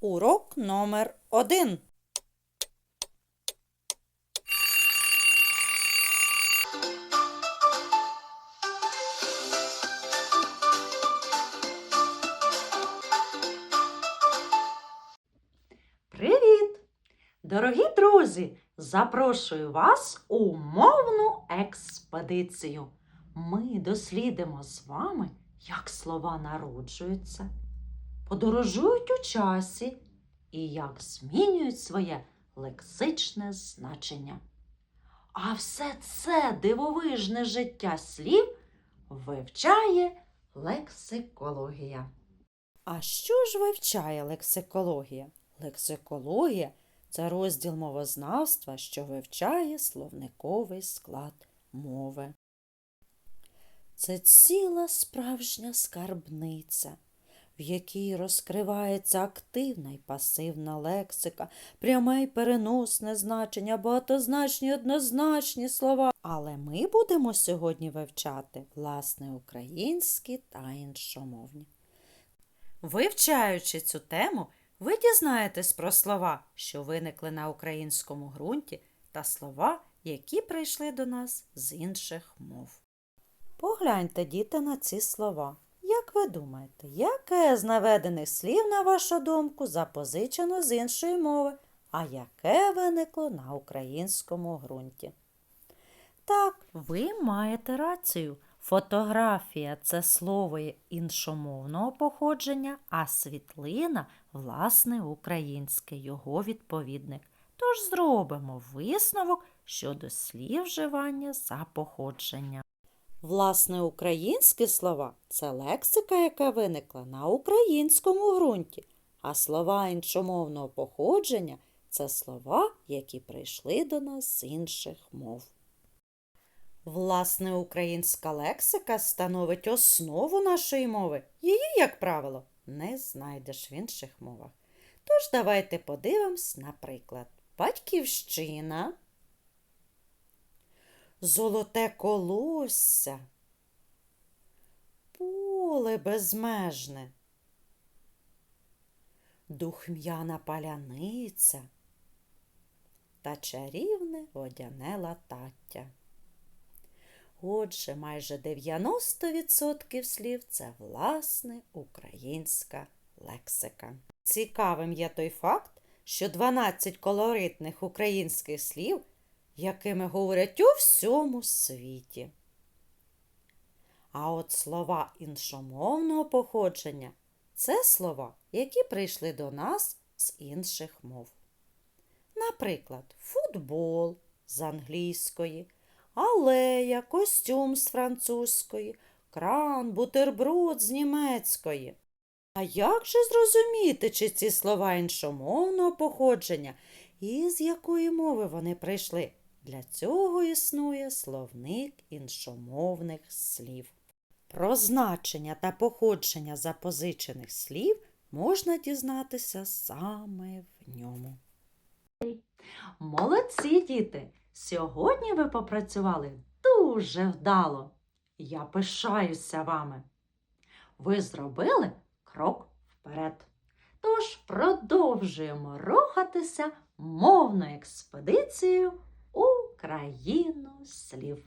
Урок номер один. Привіт! Дорогі друзі! Запрошую вас у мовну експедицію. Ми дослідимо з вами, як слова народжуються, подорожують у часі і як змінюють своє лексичне значення. А все це дивовижне життя слів вивчає лексикологія. А що ж вивчає лексикологія? Лексикологія це розділ мовознавства, що вивчає словниковий склад мови. Це ціла справжня скарбниця, в якій розкривається активна і пасивна лексика, пряме й переносне значення, багатозначні однозначні слова. Але ми будемо сьогодні вивчати власне українські та іншомовні. Вивчаючи цю тему, ви дізнаєтесь про слова, що виникли на українському ґрунті, та слова, які прийшли до нас з інших мов. Погляньте, діти, на ці слова. Як ви думаєте, яке з наведених слів, на вашу думку, запозичено з іншої мови, а яке виникло на українському ґрунті? Так, ви маєте рацію. Фотографія це слово іншомовного походження, а світлина власне українське, його відповідник. Тож зробимо висновок щодо слів вживання за походження. Власне, українські слова це лексика, яка виникла на українському ґрунті, а слова іншомовного походження це слова, які прийшли до нас з інших мов. Власне, українська лексика становить основу нашої мови. Її, як правило, не знайдеш в інших мовах. Тож давайте подивимось, наприклад, батьківщина, золоте колосся, поле безмежне, духм'яна паляниця та чарівне водяне латаття. Отже, майже 90% слів це власне українська лексика. Цікавим є той факт, що 12 колоритних українських слів, якими говорять у всьому світі. А от слова іншомовного походження це слова, які прийшли до нас з інших мов. Наприклад, футбол з англійської алея, костюм з французької, кран, бутерброд з німецької. А як же зрозуміти, чи ці слова іншомовного походження і з якої мови вони прийшли? Для цього існує словник іншомовних слів. Про значення та походження запозичених слів можна дізнатися саме в ньому. Молодці, діти! Сьогодні ви попрацювали дуже вдало. Я пишаюся вами. Ви зробили крок вперед. Тож продовжуємо рухатися мовною експедицією країну слів.